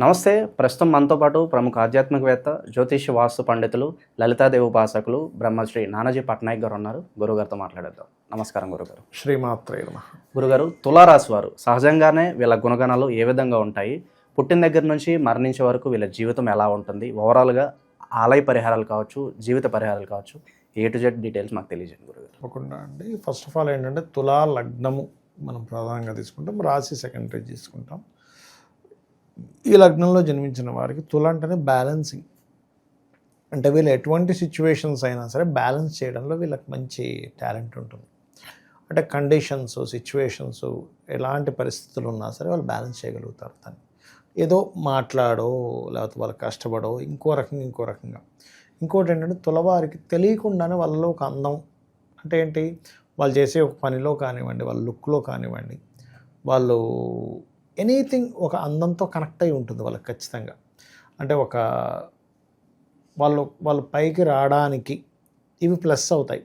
నమస్తే. ప్రస్తుతం మనతో పాటు ప్రముఖ ఆధ్యాత్మికవేత్త జ్యోతిష వాస్తు పండితులు లలితాదేవి ఉపాసకులు బ్రహ్మశ్రీ నానాజీ పట్నాయక్ గారు ఉన్నారు. గురుగారితో మాట్లాడేద్దాం. నమస్కారం గురుగారు శ్రీమాత్రే గురుగారు తులారాశి వారు సహజంగానే వీళ్ళ గుణగణాలు ఏ విధంగా ఉంటాయి? పుట్టిన దగ్గర నుంచి మరణించే వరకు వీళ్ళ జీవితం ఎలా ఉంటుంది? ఓవరాల్గా ఆలయ పరిహారాలు కావచ్చు జీవిత పరిహారాలు కావచ్చు ఏ టు జెడ్ డీటెయిల్స్ మాకు తెలియజేయండి గురుగారు. తప్పకుండా అండి. ఫస్ట్ ఆఫ్ ఆల్ ఏంటంటే తులా లగ్నము మనం ప్రధానంగా తీసుకుంటాం. రాశి సెకండరీ తీసుకుంటాం. ఈ లగ్నంలో జన్మించిన వారికి తుల అంటేనే బ్యాలెన్సింగ్ అంటే వీళ్ళు ఎటువంటి సిచ్యువేషన్స్ అయినా సరే బ్యాలెన్స్ చేయడంలో వీళ్ళకి మంచి టాలెంట్ ఉంటుంది. అంటే కండిషన్స్ సిచ్యువేషన్స్ ఎలాంటి పరిస్థితులు ఉన్నా సరే వాళ్ళు బ్యాలెన్స్ చేయగలుగుతారు దాన్ని ఏదో మాట్లాడో లేకపోతే వాళ్ళు కష్టపడో ఇంకో రకంగా ఇంకో రకంగా. ఇంకోటి ఏంటంటే తులవారికి తెలియకుండానే వాళ్ళలో ఒక అందం. అంటే ఏంటి? వాళ్ళు చేసే ఒక పనిలో కానివ్వండి వాళ్ళ లుక్లో కానివ్వండి వాళ్ళు ఎనీథింగ్ ఒక అందంతో కనెక్ట్ అయి ఉంటుంది వాళ్ళకి ఖచ్చితంగా. అంటే ఒక వాళ్ళు వాళ్ళు పైకి రావడానికి ఇవి ప్లస్ అవుతాయి.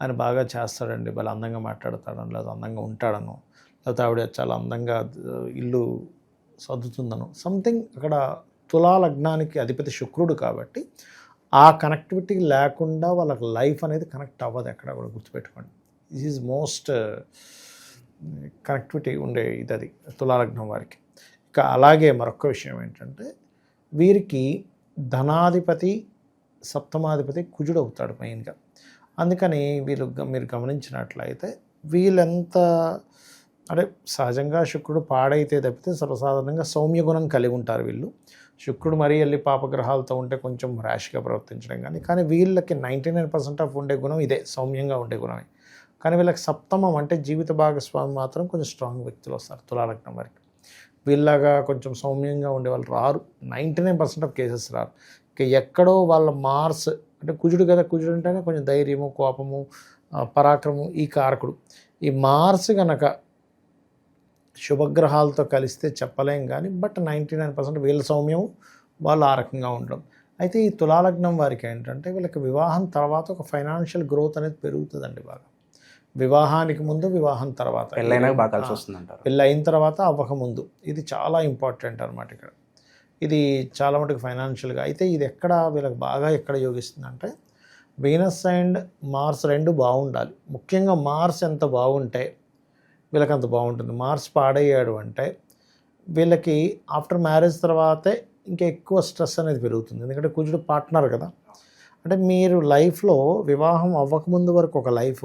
ఆయన బాగా చేస్తాడండి వాళ్ళు అందంగా మాట్లాడతాడని లేదా అందంగా ఉంటాడను లేకపోతే ఆవిడ చాలా అందంగా ఇల్లు సర్దుతుందను. సంథింగ్ అక్కడ తులా లగ్నానికి అధిపతి శుక్రుడు కాబట్టి ఆ కనెక్టివిటీ లేకుండా వాళ్ళకి లైఫ్ అనేది కనెక్ట్ అవ్వదు ఎక్కడ కూడా గుర్తుపెట్టుకోండి. దిస్ ఈజ్ మోస్ట్ కనెక్టివిటీ ఉండే ఇది అది తులాలగ్నం వారికి. ఇక అలాగే మరొక విషయం ఏంటంటే వీరికి ధనాధిపతి సప్తమాధిపతి కుజుడు అవుతాడు మెయిన్గా. అందుకని వీళ్ళు మీరు గమనించినట్లయితే వీళ్ళెంత అంటే సహజంగా శుక్రుడు పాడైతే తప్పితే సర్వసాధారణంగా సౌమ్య గుణం కలిగి ఉంటారు వీళ్ళు. శుక్రుడు మరీ వెళ్ళి పాపగ్రహాలతో ఉంటే కొంచెం ర్యాష్గా ప్రవర్తించడం కానీ కానీ వీళ్ళకి నైంటీ నైన్ పర్సెంట్ ఆఫ్ ఉండే గుణం ఇదే సౌమ్యంగా ఉండే గుణమే. కానీ వీళ్ళకి సప్తమం అంటే జీవిత భాగస్వామి మాత్రం కొంచెం స్ట్రాంగ్ వ్యక్తులు వస్తారు తులాలగ్నం వారికి. వీళ్ళగా కొంచెం సౌమ్యంగా ఉండే వాళ్ళు రారు. Ninety nine percent of cases రారు. ఇక ఎక్కడో వాళ్ళ మార్స్ అంటే కుజుడు కదా కుజుడు అంటేనే కొంచెం ధైర్యము కోపము పరాక్రమం ఈ కారకుడు. ఈ మార్స్ కనుక శుభగ్రహాలతో కలిస్తే చెప్పలేం కానీ బట్ నైంటీ నైన్ పర్సెంట్ వీళ్ళ సౌమ్యం వాళ్ళు ఆ రకంగా ఉండడం. అయితే ఈ తులాలగ్నం వారికి ఏంటంటే వీళ్ళకి వివాహం తర్వాత ఒక ఫైనాన్షియల్ గ్రోత్ అనేది పెరుగుతుందండి బాగా. వివాహానికి ముందు వివాహం తర్వాత. పెళ్ళైనా బాగా కలిసి వస్తుంది అంటారు పెళ్ళి అయిన తర్వాత అవ్వకముందు. ఇది చాలా ఇంపార్టెంట్ అనమాట ఇక్కడ. ఇది చాలా మటుకు ఫైనాన్షియల్గా. అయితే ఇది ఎక్కడ వీళ్ళకి బాగా ఎక్కడ యోగిస్తుందంటే వీనస్ అండ్ మార్స్ రెండు బాగుండాలి. ముఖ్యంగా మార్స్ ఎంత బాగుంటే వీళ్ళకి అంత బాగుంటుంది. మార్స్ పాడయ్యాడు అంటే వీళ్ళకి ఆఫ్టర్ మ్యారేజ్ తర్వాతే ఇంకా ఎక్కువ స్ట్రెస్ అనేది పెరుగుతుంది. ఎందుకంటే కుజుడు పార్ట్నర్ కదా. అంటే మీరు లైఫ్లో వివాహం అవ్వకముందు వరకు ఒక లైఫ్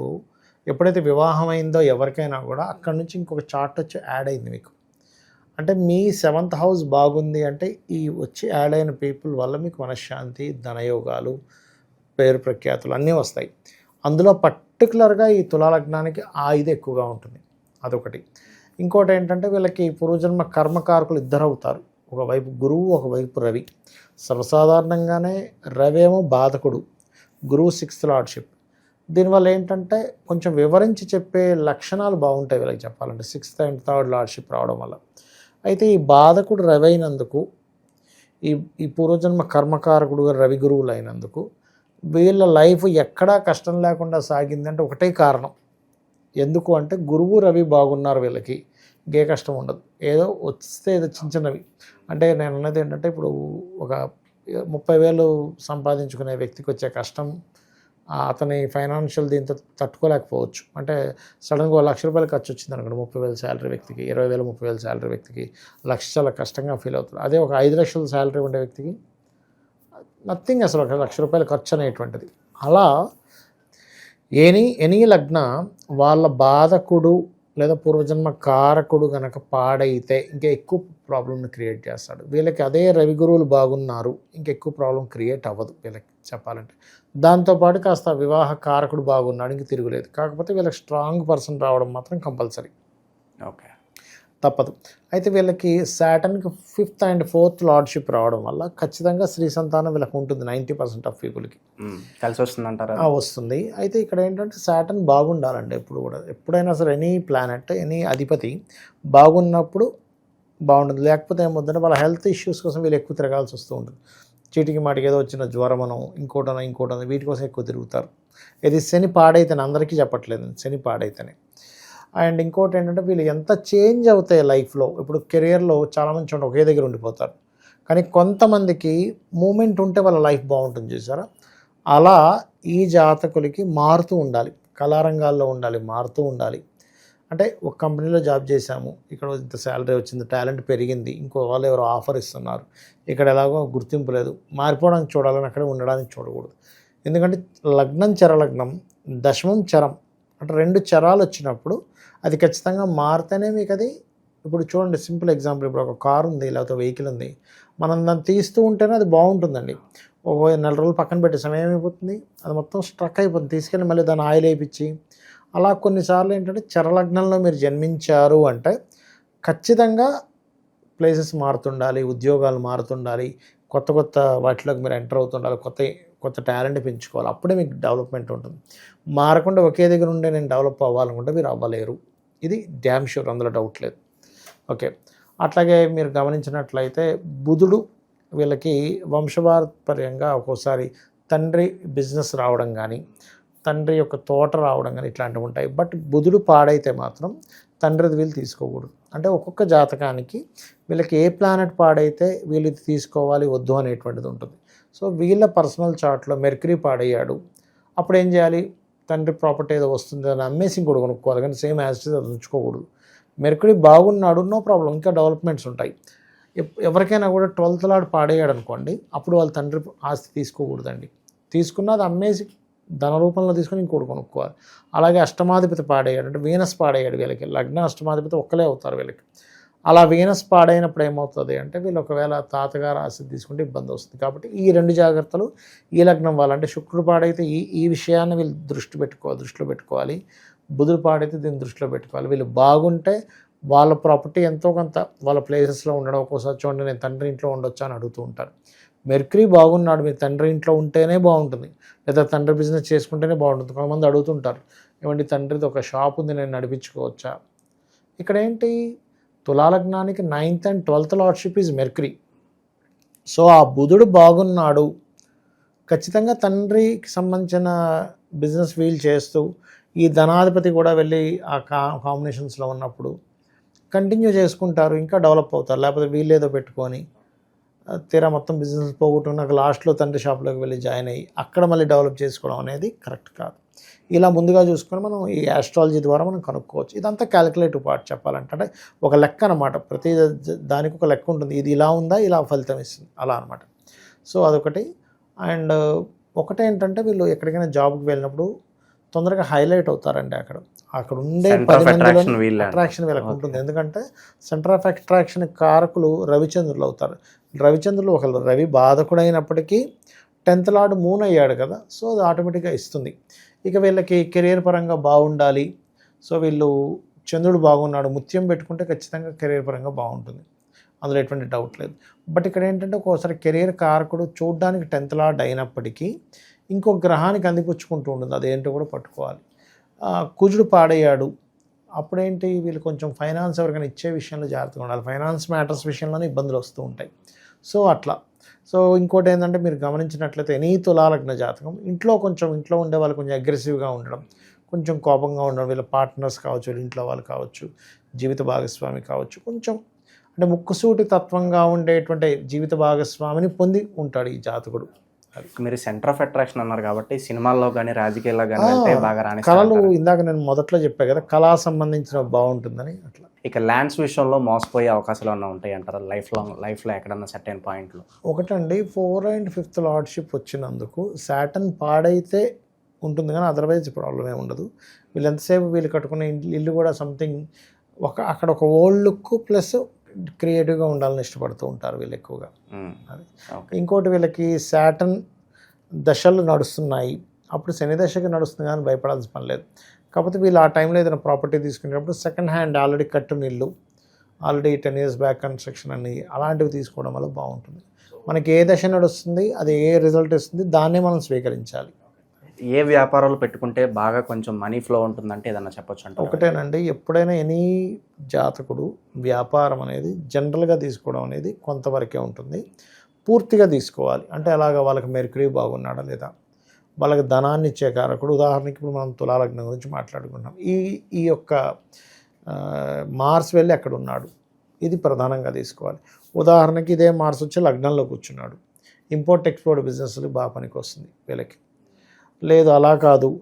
ఎప్పుడైతే వివాహం అయిందో ఎవరికైనా కూడా అక్కడి నుంచి ఇంకొక చార్ట్ వచ్చి యాడ్ అయింది మీకు. అంటే మీ సెవెంత్ హౌస్ బాగుంది అంటే ఈ వచ్చి యాడ్ అయిన పీపుల్ వల్ల మీకు మనశ్శాంతి ధనయోగాలు పేరు ప్రఖ్యాతులు అన్నీ వస్తాయి. అందులో పర్టికులర్గా ఈ తులాలగ్నానికి ఆ ఇది ఎక్కువగా ఉంటుంది. అదొకటి. ఇంకోటి ఏంటంటే వీళ్ళకి పూర్వజన్మ కర్మకారకులు ఇద్దరు అవుతారు ఒకవైపు గురువు ఒకవైపు రవి. సర్వసాధారణంగానే రవి ఏమో బాధకుడు. గురువు సిక్స్త్ లార్డ్షిప్. దీనివల్ల ఏంటంటే కొంచెం వివరించి చెప్పే లక్షణాలు బాగుంటాయి వీళ్ళకి చెప్పాలంటే. సిక్స్త్ అండ్ థర్డ్ లార్డ్షిప్ రావడం వల్ల. అయితే ఈ బాధకుడు రవి అయినందుకు ఈ ఈ పూర్వజన్మ కర్మకారకుడుగా రవి గురువులు అయినందుకు వీళ్ళ లైఫ్ ఎక్కడా కష్టం లేకుండా సాగిందంటే ఒకటే కారణం. ఎందుకు అంటే గురువు రవి బాగున్నారు వీళ్ళకి. ఇంకే కష్టం ఉండదు. ఏదో వస్తే ఏదో చిన్న చిన్నవి. అంటే నేను అన్నది ఏంటంటే ఇప్పుడు ఒక ముప్పై వేలు సంపాదించుకునే వ్యక్తికి వచ్చే కష్టం అతని ఫైనాన్షియల్ దీంతో తట్టుకోలేకపోవచ్చు. అంటే సడన్గా ఒక లక్ష రూపాయలు ఖర్చు వచ్చింది అనుకోండి ముప్పై వేల శాలరీ వ్యక్తికి ఇరవై వేల ముప్పై వేల శాలరీ వ్యక్తికి లక్ష చాలా కష్టంగా ఫీల్ అవుతుంది. అదే ఒక ఐదు లక్షల శాలరీ ఉండే వ్యక్తికి నథింగ్ అసలు ఒక లక్ష రూపాయలు ఖర్చు అనేటువంటిది. అలా ఎనీ ఎనీ లగ్న వాళ్ళ బాధకుడు లేదా పూర్వజన్మ కారకుడు గనక పాడైతే ఇంకా ఎక్కువ ప్రాబ్లమ్ని క్రియేట్ చేస్తాడు. వీళ్ళకి అదే రవి గురువులు బాగున్నారు ఇంకా ఎక్కువ ప్రాబ్లం క్రియేట్ అవ్వదు వీళ్ళకి చెప్పాలంటే. దాంతోపాటు కాస్త వివాహ కారకుడు బాగున్నాడు ఇంక తిరుగులేదు. కాకపోతే వీళ్ళకి స్ట్రాంగ్ పర్సన్ రావడం మాత్రం కంపల్సరీ. ఓకే. తప్పదు. అయితే వీళ్ళకి శాటన్కి ఫిఫ్త్ అండ్ ఫోర్త్ లార్డ్షిప్ రావడం వల్ల ఖచ్చితంగా స్త్రీ సంతానం వీళ్ళకి ఉంటుంది నైంటీ పర్సెంట్ ఆఫ్ పీపుల్కి. కలిసి వస్తుంది అంటారా వస్తుంది. అయితే ఇక్కడ ఏంటంటే శాటన్ బాగుండాలండి ఎప్పుడు కూడా. ఎప్పుడైనా సరే ఎనీ ప్లానెట్ ఎనీ అధిపతి బాగున్నప్పుడు బాగుంటుంది. లేకపోతే ఏమవుతుందంటే వాళ్ళ హెల్త్ ఇష్యూస్ కోసం వీళ్ళు ఎక్కువ తిరగాల్సి వస్తూ ఉంటుంది. చీటికి మాటికి ఏదో వచ్చిన జ్వరమనం ఇంకోటనో ఇంకోటనో వీటి కోసం ఎక్కువ తిరుగుతారు. ఇది శని పాడైతేనే అందరికీ చెప్పట్లేదు శని పాడైతేనే. అండ్ ఇంకోటి ఏంటంటే వీళ్ళు ఎంత చేంజ్ అవుతాయి లైఫ్లో ఇప్పుడు కెరియర్లో చాలామంది చూడండి ఒకే దగ్గర ఉండిపోతారు. కానీ కొంతమందికి మూమెంట్ ఉంటే వాళ్ళ లైఫ్ బాగుంటుంది చూసారా? అలా ఈ జాతకులకి మారుతూ ఉండాలి కళారంగాల్లో ఉండాలి మారుతూ ఉండాలి. అంటే ఒక కంపెనీలో జాబ్ చేశాము ఇక్కడ ఇంత శాలరీ వచ్చింది టాలెంట్ పెరిగింది ఇంకో వాళ్ళు ఎవరో ఆఫర్ ఇస్తున్నారు ఇక్కడ ఎలాగో గుర్తింపు లేదు మారిపోవడానికి చూడాలని అక్కడే ఉండడానికి చూడకూడదు. ఎందుకంటే లగ్నం చరలగ్నం దశమం చరం అంటే రెండు చరాలు వచ్చినప్పుడు అది ఖచ్చితంగా మారితేనే మీకు అది ఇప్పుడు చూడండి సింపుల్ ఎగ్జాంపుల్. ఇప్పుడు ఒక కారు ఉంది లేకపోతే వెహికల్ ఉంది. మనం దాన్ని తీస్తూ ఉంటేనే అది బాగుంటుందండి. ఒక నెల రోజులు పక్కన పెట్టే సమయం అయిపోతుంది. అది మొత్తం స్ట్రక్ అయిపోతుంది. తీసుకెళ్ళి మళ్ళీ దాన్ని ఆయిల్ వేయించి అలా కొన్నిసార్లు ఏంటంటే చరలగ్నంలో మీరు జన్మించారు అంటే ఖచ్చితంగా ప్లేసెస్ మారుతుండాలి ఉద్యోగాలు మారుతుండాలి కొత్త కొత్త వాటిలోకి మీరు ఎంటర్ అవుతుండాలి కొత్త కొత్త టాలెంట్ పెంచుకోవాలి. అప్పుడే మీకు డెవలప్మెంట్ ఉంటుంది. మారకుండా ఒకే దగ్గర ఉండే నేను డెవలప్ అవ్వాలనుకుంటే మీరు అవ్వలేరు. ఇది డ్యామ్ షూర్ అందులో డౌట్ లేదు. ఓకే. అట్లాగే మీరు గమనించినట్లయితే బుధుడు వీళ్ళకి వంశపారపర్యంగా ఒక్కోసారి తండ్రి బిజినెస్ రావడం కానీ తండ్రి యొక్క తోట రావడం కానీ ఇట్లాంటివి ఉంటాయి. బట్ బుధుడు పాడైతే మాత్రం తండ్రిది వీళ్ళు తీసుకోకూడదు. అంటే ఒక్కొక్క జాతకానికి వీళ్ళకి ఏ ప్లానెట్ పాడైతే వీళ్ళు తీసుకోవాలి వద్దు అనేటువంటిది ఉంటుంది. సో వీళ్ళ పర్సనల్ చార్ట్లో మెర్క్యూరీ పాడయ్యాడు. అప్పుడు ఏం చేయాలి? తండ్రి ప్రాపర్టీ ఏదో వస్తుంది అని అమ్మేసి ఇంకోటి కొనుక్కోవాలి. కానీ సేమ్ యాజ్ అది ఉంచుకోకూడదు. మెర్క్యూరీ బాగున్నాడు నో ప్రాబ్లం. ఇంకా డెవలప్మెంట్స్ ఉంటాయి. ఎవరికైనా కూడా ట్వెల్త్ లాడ్ పాడేయాడు అనుకోండి అప్పుడు వాళ్ళ తండ్రి ఆస్తి తీసుకోకూడదండి. తీసుకున్న అది అమ్మేసి ధన రూపంలో తీసుకొని ఇంకోటి కొనుక్కోవాలి. అలాగే అష్టమాధిపతి పాడేయాడు అంటే వీనస్ పాడేయాడు వీళ్ళకి. లగ్న అష్టమాధిపతి ఒక్కలే అవుతారు వీళ్ళకి. అలా వీనస్ పాడైనప్పుడు ఏమవుతుంది అంటే వీళ్ళు ఒకవేళ తాతగారు ఆశ తీసుకుంటే ఇబ్బంది వస్తుంది. కాబట్టి ఈ రెండు జాగ్రత్తలు ఈ లగ్నం వాళ్ళంటే శుక్రుడు పాడైతే ఈ ఈ విషయాన్ని వీళ్ళు దృష్టి పెట్టుకోవాలి దృష్టిలో పెట్టుకోవాలి. బుధుడు పాడైతే దీన్ని దృష్టిలో పెట్టుకోవాలి. వీళ్ళు బాగుంటే వాళ్ళ ప్రాపర్టీ ఎంతో కొంత వాళ్ళ ప్లేసెస్లో ఉండడం ఒక్కోసారి చూడండి నేను తండ్రి ఇంట్లో ఉండొచ్చు అని అడుగుతూ ఉంటారు. మెర్క్రీ బాగున్నాడు మీ తండ్రి ఇంట్లో ఉంటేనే బాగుంటుంది లేదా తండ్రి బిజినెస్ చేసుకుంటేనే బాగుంటుంది. కొంతమంది అడుగుతుంటారు ఏమంటే తండ్రిది ఒక షాప్ ఉంది నేను నడిపించుకోవచ్చా? ఇక్కడ ఏంటి తులాలగ్నానికి ninth and twelfth lordship is mercury so ఆ బుధుడు బాగున్నాడు. ఖచ్చితంగా తండ్రికి సంబంధించిన బిజినెస్ వీల్ చేస్తూ ఈ ధనాధిపతి కూడా వెళ్ళి ఆ కా కాంబినేషన్స్లో ఉన్నప్పుడు కంటిన్యూ చేసుకుంటారు ఇంకా డెవలప్ అవుతారు లేకపోతే వీళ్ళేదో పెట్టుకొని. తీరా మొత్తం బిజినెస్ పోగొట్టుకున్నాక లాస్ట్లో తండ్రి షాప్లోకి వెళ్ళి జాయిన్ అయ్యి అక్కడ మళ్ళీ డెవలప్ చేసుకోవడం అనేది కరెక్ట్ కాదు. ఇలా ముందుగా చూసుకొని మనం ఈ ఆస్ట్రాలజీ ద్వారా మనం కనుక్కోవచ్చు. ఇదంతా క్యాలిక్యులేటివ్ పార్ట్ చెప్పాలంటే ఒక లెక్క అనమాట ప్రతి దానికి ఒక లెక్క ఉంటుంది. ఇది ఇలా ఉందా? ఇలా ఫలితం ఇస్తుంది. అలా అనమాట సో అదొకటి. అండ్ ఒకటేంటంటే వీళ్ళు ఎక్కడికైనా జాబ్కి వెళ్ళినప్పుడు తొందరగా హైలైట్ అవుతారండి అక్కడ. అక్కడ ఉండే పది మందిలో అట్రాక్షన్ వీళ్ళకి ఉంటుంది. ఎందుకంటే సెంటర్ ఆఫ్ అట్రాక్షన్ కారకులు రవిచంద్రులు అవుతారు. రవిచంద్రులు ఒక రవి బాధకుడైనప్పటికీ టెన్త్ లార్డ్ మూన్ అయ్యాడు కదా సో అది ఆటోమేటిక్గా ఇస్తుంది. ఇక వీళ్ళకి కెరీర్ పరంగా బాగుండాలి. సో వీళ్ళు చంద్రుడు బాగున్నాడు ముత్యం పెట్టుకుంటే ఖచ్చితంగా కెరీర్ పరంగా బాగుంటుంది. అందులో ఎటువంటి డౌట్ లేదు. బట్ ఇక్కడ ఏంటంటే ఒక్కోసారి కెరీర్ కారకుడు చూడడానికి టెన్త్ లార్డ్ అయినప్పటికీ ఇంకో గ్రహానికి అందిపుచ్చుకుంటూ ఉంటుంది. అదేంటో కూడా పట్టుకోవాలి. కుజుడు పాడయ్యాడు. అప్పుడేంటి? వీళ్ళు కొంచెం ఫైనాన్స్ ఎవరికైనా ఇచ్చే విషయంలో జాగ్రత్తగా ఉండాలి. ఫైనాన్స్ మ్యాటర్స్ విషయంలోనే ఇబ్బందులు వస్తూ ఉంటాయి. సో అట్లా. సో ఇంకోటి ఏంటంటే మీరు గమనించినట్లయితే ఎనీ తులాలగ్న జాతకం ఇంట్లో కొంచెం ఇంట్లో ఉండే వాళ్ళు కొంచెం అగ్రెసివ్గా ఉండడం కొంచెం కోపంగా ఉండడం వీళ్ళ పార్ట్నర్స్ కావచ్చు వీళ్ళ ఇంట్లో వాళ్ళు కావచ్చు జీవిత భాగస్వామి కావచ్చు కొంచెం అంటే ముక్కుసూటి తత్వంగా ఉండేటువంటి జీవిత భాగస్వామిని పొంది ఉంటాడు ఈ జాతకుడు. మీరు సెంటర్ ఆఫ్ అట్రాక్షన్ అన్నారు కాబట్టి సినిమాల్లో కానీ రాజకీయాల్లో కానీ బాగా కళలు రాణిస్తారు ఇందాక నేను మొదట్లో చెప్పా కదా కళా సంబంధించిన బాగుంటుందని అట్లా. ఇక ల్యాండ్స్ విషయంలో మోసపోయే అవకాశాలు ఏమన్నా ఉంటాయి అంటారా లైఫ్ లాంగ్ లైఫ్లో ఎక్కడన్నా అయిన పాయింట్లు ఒకటండి ఫోర్ అండ్ ఫిఫ్త్ లార్డ్షిప్ వచ్చినందుకు సాటన్ పాడైతే ఉంటుంది కానీ అదర్వైజ్ ప్రాబ్లం ఏమి ఉండదు. వీళ్ళు ఎంతసేపు వీళ్ళు కట్టుకునే ఇల్లు కూడా సంథింగ్ ఒక అక్కడ ఒక ఓల్డ్ లుక్ ప్లస్ క్రియేటివ్గా ఉండాలని ఇష్టపడుతూ ఉంటారు వీళ్ళు ఎక్కువగా. అది. ఓకే ఇంకోటి వీళ్ళకి సాటన్ దశలు నడుస్తున్నాయి. అప్పుడు శని దశకి నడుస్తుంది కానీ భయపడాల్సిన పని లేదు. కాకపోతే వీళ్ళు ఆ టైంలో ఏదైనా ప్రాపర్టీ తీసుకునేటప్పుడు సెకండ్ హ్యాండ్ ఆల్రెడీ కట్టున ఇల్లు already ten years back construction అని అలాంటివి తీసుకోవడం వల్ల బాగుంటుంది. మనకి ఏ దశ నడుస్తుంది అది ఏ రిజల్ట్ ఇస్తుంది దాన్నే మనం స్వీకరించాలి. ఏ వ్యాపారాలు పెట్టుకుంటే బాగా కొంచెం మనీ ఫ్లో ఉంటుందంటే ఏదన్నా చెప్పొచ్చు అంటే ఒకటేనండి ఎప్పుడైనా ఎనీ జాతకుడు వ్యాపారం అనేది జనరల్గా తీసుకోవడం అనేది కొంతవరకే ఉంటుంది. పూర్తిగా తీసుకోవాలి. అంటే అలాగా వాళ్ళకి మెరుకురీ బాగున్నాడా లేదా? వాళ్ళకి ధనాన్ని ఇచ్చే కారకుడు. ఉదాహరణకి ఇప్పుడు మనం తులాలగ్నం గురించి మాట్లాడుకుంటున్నాం. ఈ ఈ యొక్క మార్స్ వెళ్ళి అక్కడ ఉన్నాడు. ఇది ప్రధానంగా తీసుకోవాలి. ఉదాహరణకి ఇదే మార్స్ వచ్చి లగ్నంలో కూర్చున్నాడు. ఇంపోర్ట్ ఎక్స్పోర్ట్ బిజినెస్లు బాగా పనికి వస్తుంది వీళ్ళకి. లేదు అలా కాదు.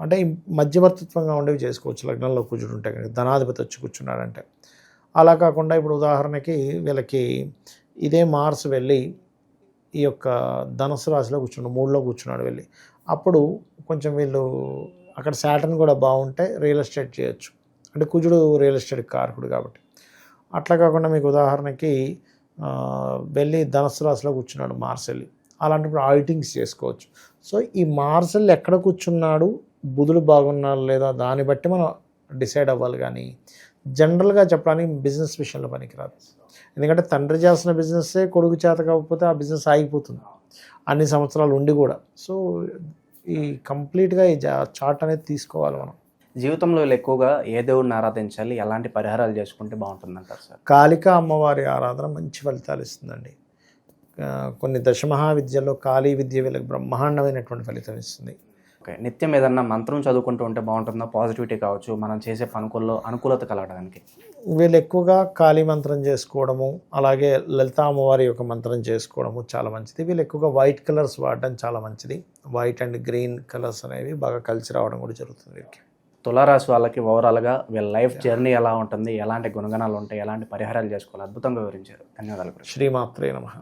అంటే మధ్యవర్తిత్వంగా ఉండేవి చేసుకోవచ్చు. లగ్నంలో కూర్చుంటే కనుక ధనాధిపతి వచ్చి కూర్చున్నాడంటే. అలా కాకుండా ఇప్పుడు ఉదాహరణకి వీళ్ళకి ఇదే మార్స్ వెళ్ళి ఈ యొక్క ధనుసు రాశిలో కూర్చున్నాడు మూడులో కూర్చున్నాడు వెళ్ళి. అప్పుడు కొంచెం వీళ్ళు అక్కడ శాటర్న్ కూడా బాగుంటే రియల్ ఎస్టేట్ చేయొచ్చు. అంటే కుజుడు రియల్ ఎస్టేట్ కారకుడు కాబట్టి. అట్లా కాకుండా మీకు ఉదాహరణకి వెళ్ళి ధనుసు రాశిలో కూర్చున్నాడు మార్స్ వెళ్ళి అలాంటప్పుడు ఆడిటింగ్స్ చేసుకోవచ్చు. సో ఈ మార్స్ వెళ్ళి ఎక్కడ కూర్చున్నాడు బుధుడు బాగున్నాడు లేదా దాన్ని బట్టి మనం డిసైడ్ అవ్వాలి కానీ జనరల్గా చెప్పడానికి బిజినెస్ విషయంలో పనికిరాదు. ఎందుకంటే తండ్రి చేస్తున్న బిజినెస్సే కొడుకు చేత కాకపోతే ఆ బిజినెస్ ఆగిపోతుంది. అన్ని సంవత్సరాలు ఉండి కూడా. సో ఈ కంప్లీట్గా ఈ చార్ట్ అనేది తీసుకోవాలి మనం. జీవితంలో ఎక్కువగా ఏ దేవుడిని ఆరాధించాలి ఎలాంటి పరిహారాలు చేసుకుంటే బాగుంటుందంటారు సార్? కాళిక అమ్మవారి ఆరాధన మంచి ఫలితాలు ఇస్తుందండి. కొన్ని దశమహావిద్యలో కాళీ విద్య వీళ్ళకి బ్రహ్మాండమైనటువంటి ఫలితం ఇస్తుంది. ఓకే. నిత్యం ఏదన్నా మంత్రం చదువుకుంటూ ఉంటే బాగుంటుందా? పాజిటివిటీ కావచ్చు మనం చేసే పనుకుల్లో అనుకూలత కలగడానికి. వీళ్ళు ఎక్కువగా కాళీ మంత్రం చేసుకోవడము అలాగే లలితా అమ్మవారి యొక్క మంత్రం చేసుకోవడము చాలా మంచిది. వీళ్ళు ఎక్కువగా వైట్ కలర్స్ వాడడం చాలా మంచిది. వైట్ అండ్ గ్రీన్ కలర్స్ అనేవి బాగా కలిసి రావడం కూడా జరుగుతుంది వీరికి తులారాశి వాళ్ళకి ఓవరాల్గా వీళ్ళ లైఫ్ జర్నీ ఎలా ఉంటుంది? ఎలాంటి గుణగణాలు ఉంటాయి? ఎలాంటి పరిహారాలు చేసుకోవాలి? అద్భుతంగా వివరించారు. ధన్యవాదాలు. శ్రీమాత్రే నమః.